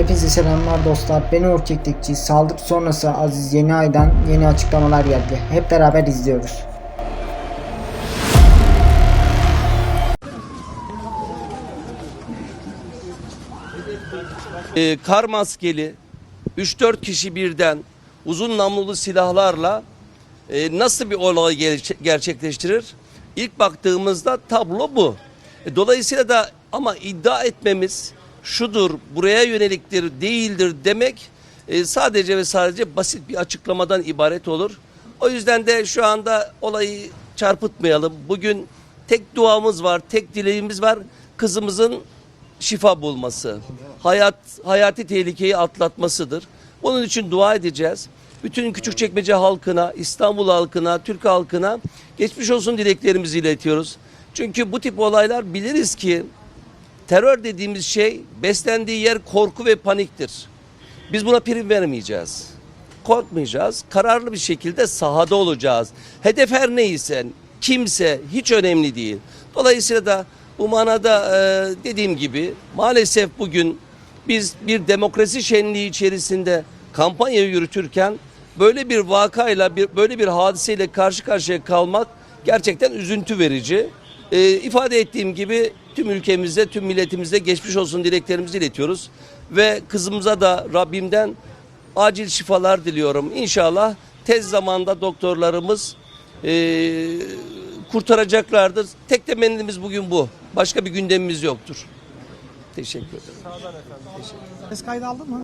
Hepinize selamlar dostlar. Ben Uğur Keklikçi. Saldırı sonrası Aziz Yeni Ay'dan yeni açıklamalar geldi. Hep beraber izliyoruz. Ee, kar maskeli 3-4 kişi birden uzun namlulu silahlarla e, nasıl bir olay ger- gerçekleştirir? İlk baktığımızda tablo bu. E, dolayısıyla da ama iddia etmemiz şudur, buraya yöneliktir, değildir demek e, sadece ve sadece basit bir açıklamadan ibaret olur. O yüzden de şu anda olayı çarpıtmayalım. Bugün tek duamız var, tek dileğimiz var. Kızımızın şifa bulması, hayat hayati tehlikeyi atlatmasıdır. Bunun için dua edeceğiz. Bütün Küçükçekmece halkına, İstanbul halkına, Türk halkına geçmiş olsun dileklerimizi iletiyoruz. Çünkü bu tip olaylar biliriz ki terör dediğimiz şey beslendiği yer korku ve paniktir. Biz buna prim vermeyeceğiz. Korkmayacağız. Kararlı bir şekilde sahada olacağız. Hedef her neyse, kimse hiç önemli değil. Dolayısıyla da bu manada e, dediğim gibi maalesef bugün biz bir demokrasi şenliği içerisinde kampanya yürütürken böyle bir vakayla bir böyle bir hadiseyle karşı karşıya kalmak gerçekten üzüntü verici. E, ifade ettiğim gibi tüm ülkemizde, tüm milletimizde geçmiş olsun dileklerimizi iletiyoruz. Ve kızımıza da Rabbimden acil şifalar diliyorum. İnşallah tez zamanda doktorlarımız e, kurtaracaklardır. Tek temennimiz bugün bu. Başka bir gündemimiz yoktur. Teşekkür ederim. Ses kaydı aldın mı?